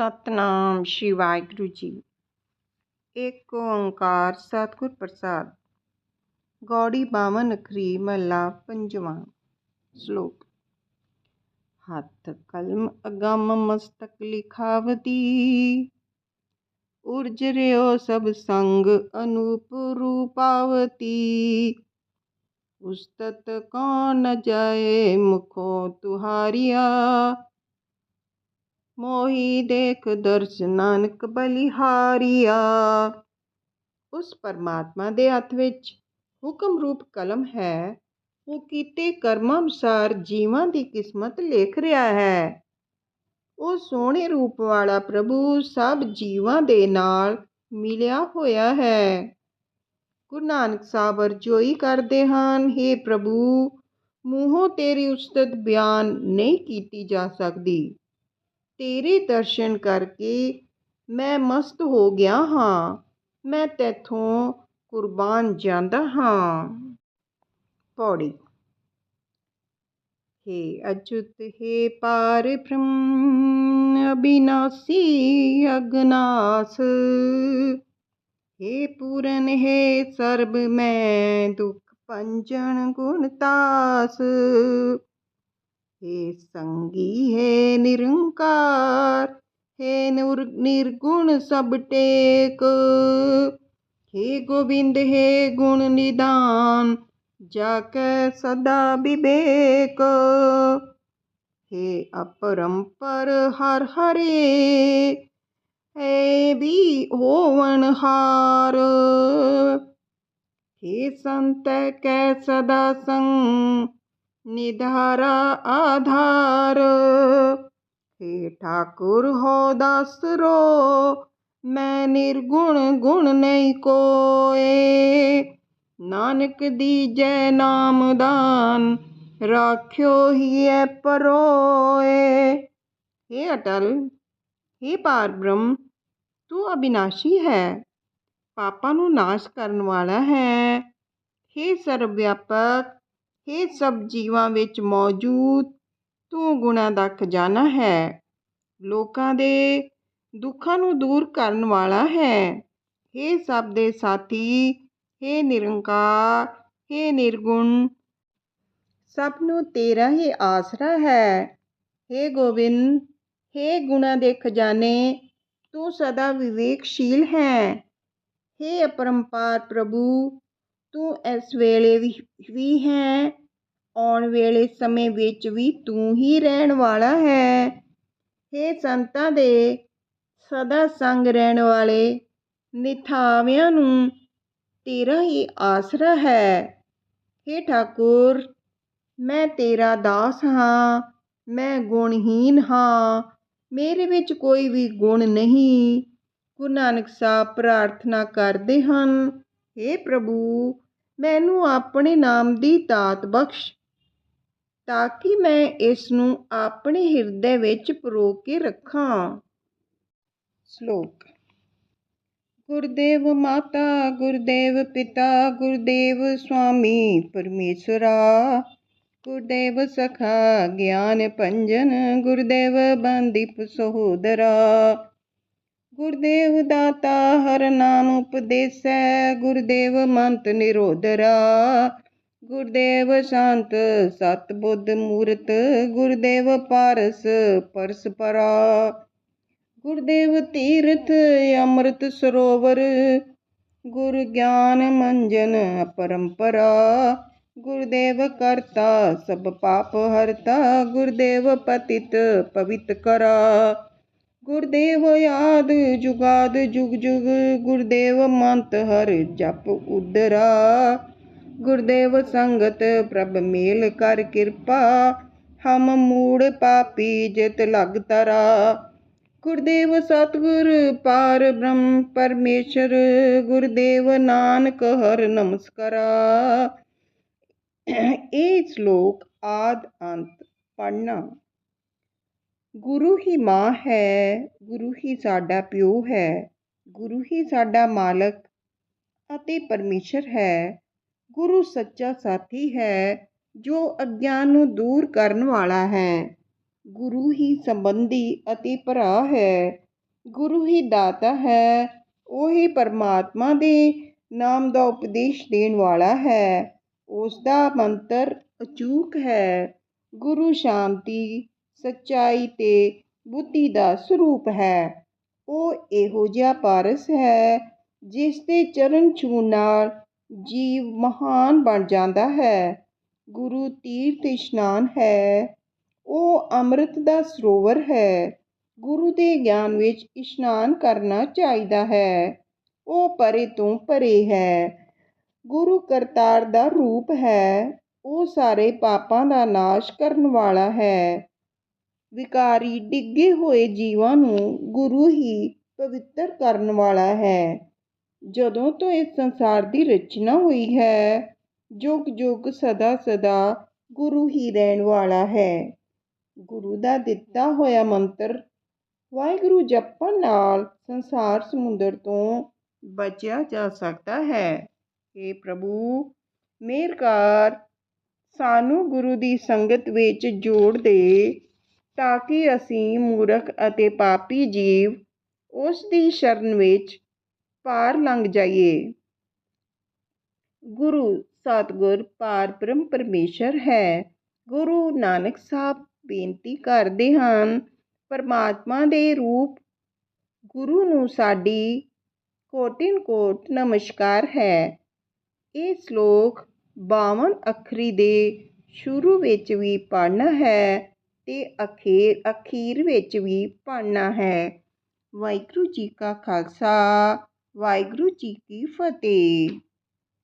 ਸਤਨਾਮ ਸ਼੍ਰੀ ਵਾਹਿਗੁਰੂ ਜੀ। ਏਕ ਓੰਕਾਰ ਸਤਿਗੁਰ ਪ੍ਰਸਾਦ। ਗੌੜੀ ਬਾਵਨ ਅਖਰੀ ਮਹਲਾ ਪੰਜਵਾਂ ਸ਼ਲੋਕ। ਹੱਥ ਕਲਮ ਅਗੰਮ ਮਸਤਕ ਲਿਖਾਵਤੀ। ਉਰਜ ਰਿਓ ਸਭ ਸੰਗ ਅਨੂਪ ਰੂਪਾਵਤੀ। ਉਸਤਤ ਕੌਣ ਜਾਏ ਮੁਖੋ ਤੁਹਾਰੀਆ। ਮੋਹੀ ਦੇਖ ਦਰਸ ਨਾਨਕ ਬਲਿਹਾਰੀਆ। ਉਸ ਪਰਮਾਤਮਾ ਦੇ ਹੱਥ ਵਿੱਚ ਹੁਕਮ ਰੂਪ ਕਲਮ ਹੈ। ਉਹ ਕੀਤੇ ਕਰਮਾਂ ਅਨੁਸਾਰ ਜੀਵਾਂ ਦੀ ਕਿਸਮਤ ਲਿਖ ਰਿਹਾ ਹੈ। ਉਹ ਸੋਹਣੇ ਰੂਪ ਵਾਲਾ ਪ੍ਰਭੂ ਸਭ ਜੀਵਾਂ ਦੇ ਨਾਲ ਮਿਲਿਆ ਹੋਇਆ ਹੈ। ਗੁਰੂ ਨਾਨਕ ਸਾਹਿਬ ਅਰਜ਼ੋਈ ਕਰਦੇ ਹਨ हे ਪ੍ਰਭੂ, ਮੂੰਹੋਂ ਤੇਰੀ ਉਸਤਤ ਬਿਆਨ ਨਹੀਂ ਕੀਤੀ ਜਾ ਸਕਦੀ। ਤੇਰੇ ਦਰਸ਼ਨ ਕਰਕੇ ਮੈਂ ਮਸਤ ਹੋ ਗਿਆ ਹਾਂ ਮੈਂ ਤੇਥੋਂ ਕੁਰਬਾਨ ਜਾਂਦਾ ਹਾਂ ਪੌੜੀ हे अच्युत हे पार ब्रह्म अविनाशी अगनास हे पूरन हे सर्व मैं दुख पंजन गुणतास हे संगी हे निरंकार हे नुर निर्गुण सब टेक हे गोविंद हे गुण निदान जाके सदा विवेक हे अपरंपर हर हरे हे भी होवन हार हे संत कै सदा संग निधारा आधार हे ठाकुर हो दासरो मैं निर्गुण गुण नहीं कोए ਨਾਨਕ ਦੀਜੈ ਨਾਮਦਾਨ ਰਾਖਿਓ ਹੀਐ ਪਰੋਏ हे ਅਟਲ हे ਪਾਰ ਬ੍ਰਹਮ ਤੂੰ ਅਬਿਨਾਸ਼ੀ ਹੈ ਪਾਪਾਂ ਨੂੰ ਨਾਸ਼ ਕਰਨ ਵਾਲਾ ਹੈ हे ਸਰਵ ਵਿਆਪਕ हे ਸਭ ਜੀਵਾਂ ਵਿੱਚ ਮੌਜੂਦ ਤੂੰ ਗੁਣਾਂ ਦਾ ਖਜ਼ਾਨਾ ਹੈ ਲੋਕਾਂ ਦੇ ਦੁੱਖਾਂ ਨੂੰ ਦੂਰ ਕਰਨ ਵਾਲਾ ਹੈ हे ਸਭ ਦੇ ਸਾਥੀ हे ਨਿਰੰਕਾਰ हे ਨਿਰਗੁਣ ਸਭ ਨੂੰ ਤੇਰਾ ਹੀ ਆਸਰਾ ਹੈ हे ਗੋਬਿੰਦ हे ਗੁਣਾ ਦੇ ਖਜ਼ਾਨੇ ਤੂੰ ਸਦਾ ਵਿਵੇਕਸ਼ੀਲ ਹੈ हे ਅਪਰੰਪਾਰ ਪ੍ਰਭੂ ਤੂੰ ਇਸ ਵੇਲੇ ਵੀ ਹੈ, ਆਉਣ ਵੇਲੇ ਸਮੇਂ ਵਿੱਚ ਵੀ ਤੂੰ ਹੀ ਰਹਿਣ ਵਾਲਾ ਹੈ। हे ਸੰਤਾਂ ਦੇ ਸਦਾ ਸੰਗ ਰਹਿਣ ਵਾਲੇ, ਨਿਥਾਵਿਆਂ ਨੂੰ ਤੇਰਾ ਹੀ ਆਸਰਾ ਹੈ। हे ਠਾਕੁਰ, ਮੈਂ ਤੇਰਾ ਦਾਸ ਹਾਂ, ਮੈਂ ਗੁਣਹੀਨ ਹਾਂ, ਮੇਰੇ ਵਿੱਚ ਕੋਈ ਵੀ ਗੁਣ ਨਹੀਂ। ਗੁਰੂ ਨਾਨਕ ਸਾਹਿਬ ਪ੍ਰਾਰਥਨਾ ਕਰਦੇ ਹਨ ਹੇ ਪ੍ਰਭੂ, ਮੈਨੂੰ ਆਪਣੇ ਨਾਮ ਦੀ ਦਾਤ ਬਖਸ਼, ਤਾਂ ਕਿ ਮੈਂ ਇਸ ਨੂੰ ਆਪਣੇ ਹਿਰਦੇ ਵਿੱਚ ਪਰੋ ਕੇ ਰੱਖਾਂ। ਸ਼ਲੋਕ। ਗੁਰਦੇਵ ਮਾਤਾ, ਗੁਰਦੇਵ ਪਿਤਾ, ਗੁਰਦੇਵ ਸੁਆਮੀ, ਪਰਮੇਸ਼ਰਾ, ਗੁਰਦੇਵ ਸਖਾ, ਗਿਆਨ ਪੰਜਨ ਗੁਰਦੇਵ ਬੰਦੀਪ ਸਹੋਦਰਾ ਗੁਰਦੇਵ ਦਾਤਾ ਹਰ ਨਾਮ ਉਪਦੇਸੈ, ਗੁਰਦੇਵ ਮੰਤ ਨਿਰੋਧਰਾ ਗੁਰਦੇਵ ਸ਼ਾਂਤ ਸਤ ਬੁੱਧ ਮੂਰਤ, ਗੁਰਦੇਵ ਪਾਰਸ ਪਰਸਪਰਾ ਗੁਰਦੇਵ ਤੀਰਥ ਅੰਮ੍ਰਿਤ ਸਰੋਵਰ, ਗੁਰ ਗਿਆਨ ਮੰਜਨ ਪਰੰਪਰਾ ਗੁਰਦੇਵ ਕਰਤਾ ਸਭ ਪਾਪ ਹਰਤਾ, ਗੁਰਦੇਵ ਪਤਿਤ ਪਵਿੱਤ ਕਰਾ। ਗੁਰਦੇਵ ਆਦ ਜੁਗਾਦ ਜੁਗ ਜੁਗ, ਗੁਰਦੇਵ ਮੰਤ ਹਰ ਜਪ ਉਦਰਾ। ਗੁਰਦੇਵ ਸੰਗਤ ਪ੍ਰਭ ਮੇਲ ਕਰ ਕਿਰਪਾ, ਹਮ ਮੂੜ ਪਾਪੀ ਜਿਤ ਲਗ ਤਰਾ। ਗੁਰਦੇਵ ਸਤਗੁਰ ਪਾਰ ਬ੍ਰਹਮ ਪਰਮੇਸ਼ਰ, ਗੁਰਦੇਵ ਨਾਨਕ ਹਰ ਨਮਸਕਾਰਾ। ਇਹ ਸ਼ਲੋਕ ਆਦ ਅੰਤ ਪੜਨਾ ਗੁਰੂ ਹੀ ਮਾਂ ਹੈ, ਗੁਰੂ ਹੀ ਸਾਡਾ ਪਿਓ ਹੈ, ਗੁਰੂ ਹੀ ਸਾਡਾ ਮਾਲਕ ਅਤੇ ਪਰਮੇਸ਼ਰ ਹੈ। ਗੁਰੂ ਸੱਚਾ ਸਾਥੀ ਹੈ, ਜੋ ਅਗਿਆਨ ਨੂੰ ਦੂਰ ਕਰਨ ਵਾਲਾ ਹੈ। ਗੁਰੂ ਹੀ ਸੰਬੰਧੀ ਅਤੇ ਭਰਾ ਹੈ। ਗੁਰੂ ਹੀ ਦਾਤਾ ਹੈ, ਉਹ ਹੀ ਪਰਮਾਤਮਾ ਦੇ ਨਾਮ ਦਾ ਉਪਦੇਸ਼ ਦੇਣ ਵਾਲਾ ਹੈ। ਉਸ ਦਾ ਮੰਤਰ ਅਚੂਕ ਹੈ। ਗੁਰੂ ਸ਼ਾਂਤੀ ਸੱਚਾਈ ਤੇ ਬੁੱਧੀ ਦਾ ਸਰੂਪ ਹੈ। ਉਹ ਇਹੋ ਜਿਹਾ ਪਾਰਸ ਹੈ ਜਿਸ ਦੇ ਚਰਨ ਛੂਹਣ ਨਾਲ ਜੀਵ ਮਹਾਨ ਬਣ ਜਾਂਦਾ ਹੈ। ਗੁਰੂ ਤੀਰਥ ਇਸ਼ਨਾਨ ਹੈ। ਉਹ ਅੰਮ੍ਰਿਤ ਦਾ ਸਰੋਵਰ ਹੈ। ਗੁਰੂ ਦੇ ਗਿਆਨ ਵਿੱਚ ਇਸ਼ਨਾਨ ਕਰਨਾ ਚਾਹੀਦਾ ਹੈ। ਉਹ ਪਰੇ ਤੋਂ ਪਰੇ ਹੈ। ਗੁਰੂ ਕਰਤਾਰ ਦਾ ਰੂਪ ਹੈ। ਉਹ ਸਾਰੇ ਪਾਪਾਂ ਦਾ ਨਾਸ਼ ਕਰਨ ਵਾਲਾ ਹੈ। ਵਿਕਾਰੀ ਡਿੱਗੇ ਹੋਏ ਜੀਵਾਂ ਨੂੰ ਗੁਰੂ ਹੀ ਪਵਿੱਤਰ ਕਰਨ ਵਾਲਾ ਹੈ। ਜਦੋਂ ਤੋਂ ਇਸ ਸੰਸਾਰ ਦੀ ਰਚਨਾ ਹੋਈ ਹੈ ਜੁਗ ਜੁਗ ਸਦਾ ਸਦਾ ਗੁਰੂ ਹੀ ਰਹਿਣ ਵਾਲਾ ਹੈ। ਗੁਰੂ ਦਾ ਦਿੱਤਾ ਹੋਇਆ ਮੰਤਰ, ਵਾਹਿਗੁਰੂ ਜਪਣ ਨਾਲ ਸੰਸਾਰ ਸਮੁੰਦਰ ਤੋਂ ਬਚਿਆ ਜਾ ਸਕਦਾ ਹੈ। ਏ ਪ੍ਰਭੂ, ਮੇਰ ਕਰ, ਸਾਨੂੰ ਗੁਰੂ ਦੀ ਸੰਗਤ ਵਿੱਚ ਜੋੜ ਦੇ। ਤਾਂ ਕਿ ਅਸੀਂ ਮੂਰਖ ਅਤੇ ਪਾਪੀ ਜੀਵ ਉਸ ਦੀ ਸ਼ਰਨ ਵਿੱਚ ਪਾਰ ਲੰਘ ਜਾਈਏ। ਗੁਰੂ ਸਤਿਗੁਰ ਪਾਰ ਬ੍ਰਹਮ ਪਰਮੇਸ਼ਰ ਹੈ। ਗੁਰੂ ਨਾਨਕ ਸਾਹਿਬ ਬੇਨਤੀ ਕਰਦੇ ਹਨ, ਪਰਮਾਤਮਾ ਦੇ ਰੂਪ ਗੁਰੂ ਨੂੰ ਸਾਡੀ ਕੋਟਿਨ ਕੋਟ ਨਮਸਕਾਰ ਹੈ। ਇਹ ਸ਼ਲੋਕ 52 ਅੱਖਰੀ ਦੇ ਸ਼ੁਰੂ ਵਿੱਚ ਵੀ ਪੜ੍ਹਨਾ ਹੈ। ਤੇ ਅਖੀਰ ਅਖੀਰ ਵਿੱਚ ਵੀ ਪੜ੍ਹਨਾ ਹੈ। ਵਾਹਿਗੁਰੂ ਜੀ ਕਾ ਖਾਲਸਾ, ਵਾਹਿਗੁਰੂ ਜੀ ਕੀ ਫਤਿਹ।